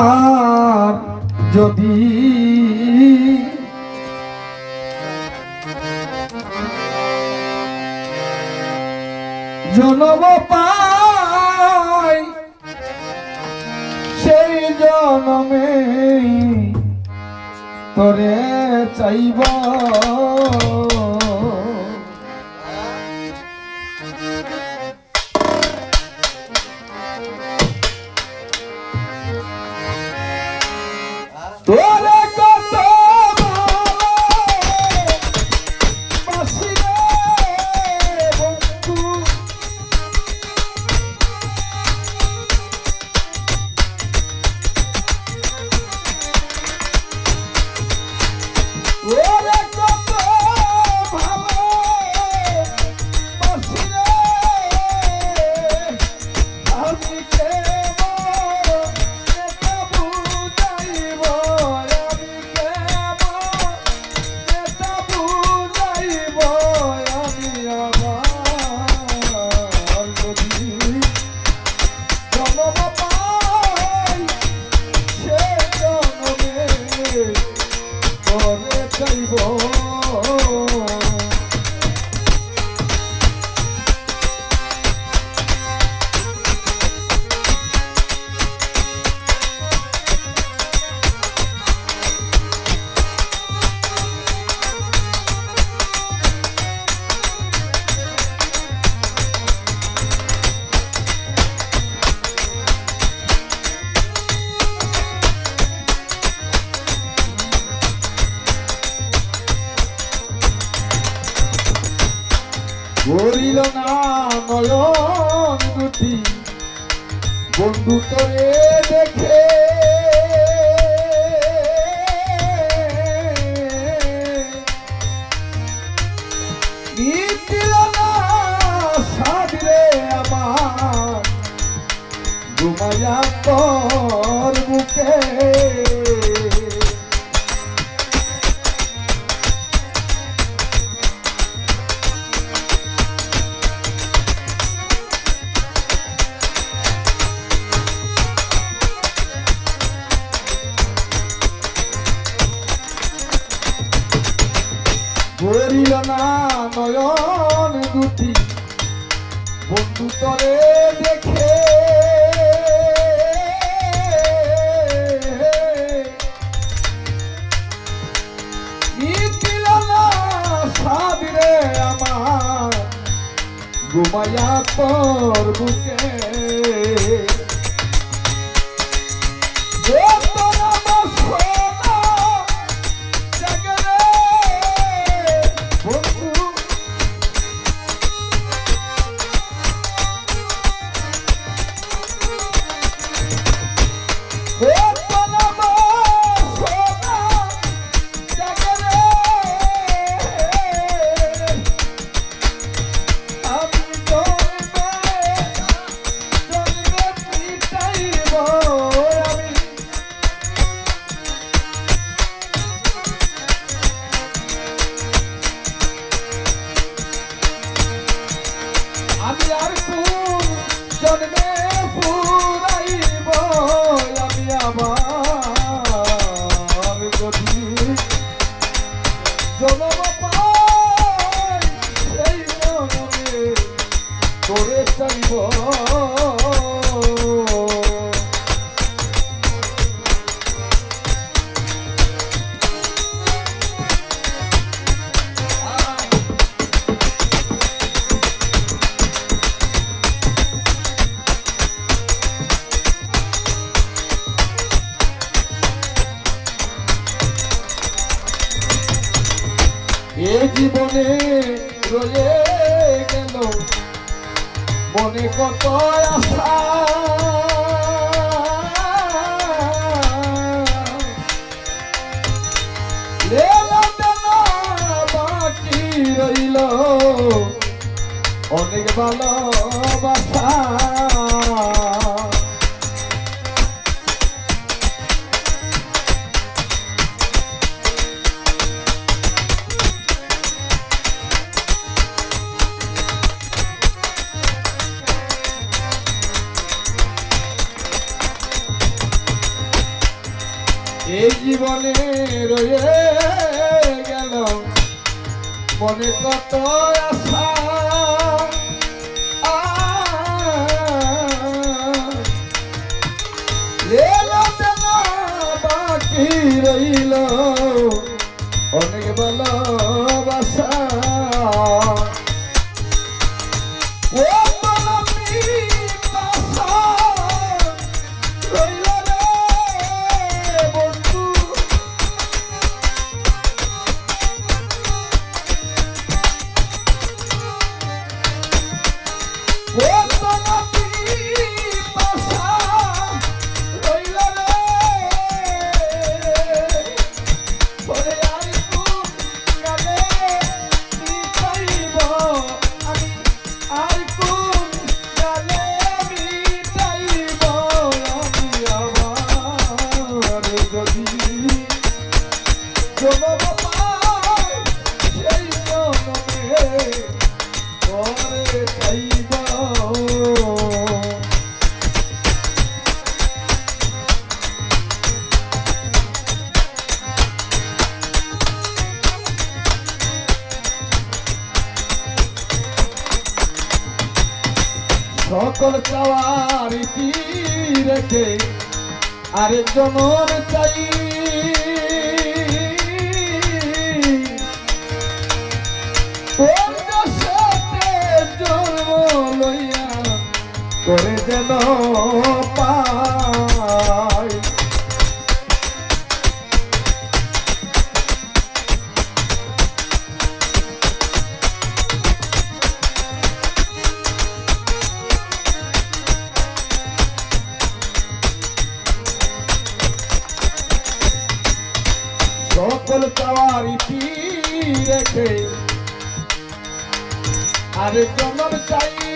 আর যদি জনম পাই সেই জনমে তরে চাইব। করিল না নয়ন দুটি। বন্ধু তোরে দেখে। নিতিল না সাদরে আমার। ঘুমাইয়া তোর বুকে করিল না নয়ন দুটি। বন্ধু তরে দেখে। নিতিল না সাবিরে আমার। ঘুমাইয়া তোর বুকে জন্মে ফুরাইব এ জীবনে রয়ে গেল। মনে কত আশা। রইল। অনেক ভালোবাসা। এই জীবনে রয়ে গেল মনে কত আশা। বাকি রইল অনেক ভালো সকল চাওয়ার কি রেখে আরে আরেকজনের চাই? করে যেন পা চারিটি রেখে আর জন্ম চাই